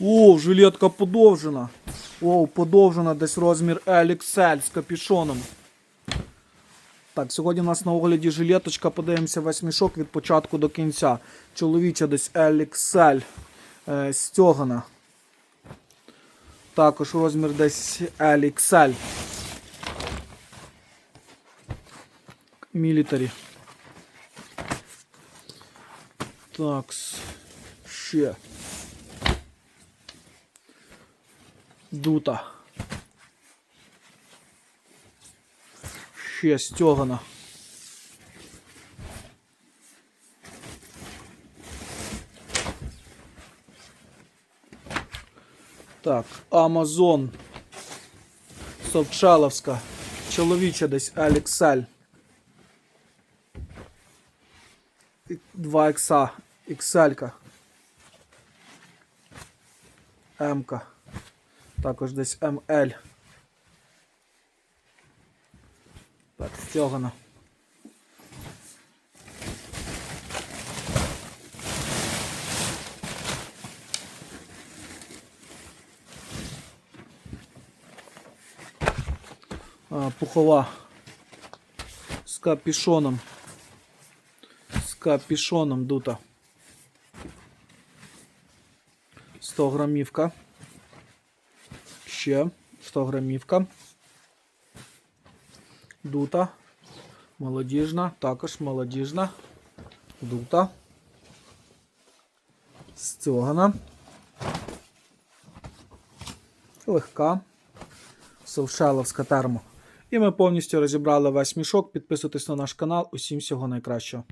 О, жилетка подовжена. О, подовжена десь розмір LXL з капюшоном. Так, сьогодні у нас на огляді жилеточка, подивимося весь мішок від початку до кінця. Чоловіча десь LXL е, стьогана. Також розмір десь LXL. Мілітарі. Так, ще. Дута. Ще стьогана. Так, Амазон. Совчаловська. Чоловіча десь Аліксель. 2 ікса. Ікселька. М-ка. Також десь МЛ. Так, стягано. Пухова з капішоном. З капішоном дута. 100 грамівка. Ще 100 грамівка. Дута. Молодіжна. Також молодіжна. Дута. Стьогана. Легка. Совшаловська термо. І ми повністю розібрали весь мішок. Підписуйтесь на наш канал. Усім всього найкращого.